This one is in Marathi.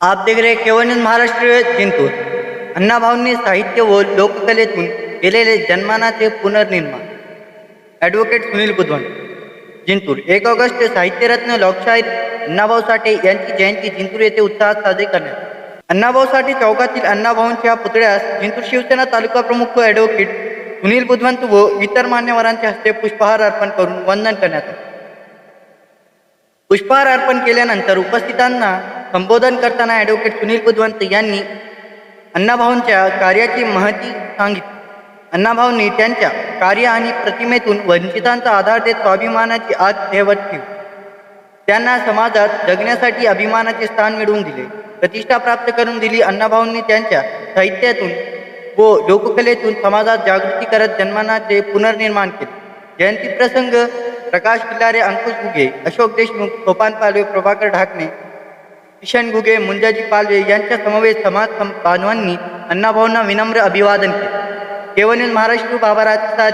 आप देख रहे केवळ महाराष्ट्र जिंतूर। अण्णाभाऊंनी साहित्य व लोककलेतून केलेले जन्मानाचे पुनर्निर्माण। ॲडव्होकेट सुनील बुधवान जिंतूर एक ऑगस्ट साहित्यरत्न लोकशाहीर अण्णाभाऊ साठे यांची जयंती जिंतूर येथे उत्साहात साजरी करण्यात अण्णाभाऊ साठे चौकातील अण्णाभाऊंच्या पुतळ्यास जिंतूर शिवसेना तालुका प्रमुख ॲडव्होकेट सुनील बुधवंत व इतर मान्यवरांच्या हस्ते पुष्पहार अर्पण करून वंदन करण्यात आले. पुष्पहार अर्पण केल्यानंतर उपस्थितांना संबोधन करताना ॲडव्होकेट सुनील बुधवंत यांनी अण्णाभाऊंच्या कार्याची महती सांगितली. अण्णाभाऊंनी त्यांच्या कार्य आणि प्रतिमेतून वंचितांचा आधार देत स्वाभिमानाची आग ठेवत ठेवली. त्यांना समाजात जगण्यासाठी अभिमानाचे स्थान मिळवून दिले. प्रतिष्ठा प्राप्त करून दिली अण्णाभाऊंनी त्यांच्या साहित्यातून व लोककलेतून समाजात जागृती करत जन्मानाचे पुनर्निर्माण केले. जयंती प्रसंग प्रकाश किल्लारे अंकुश भुगे अशोक देशमुख सोपान पालवे प्रभाकर ढाकणे किशन गुगे मुंजाजी पालवे यांच्या समवेत समाज बांधवांनी अण्णाभाऊंना विनम्र अभिवादन केले. केवळ महाराष्ट्र बाबाराचा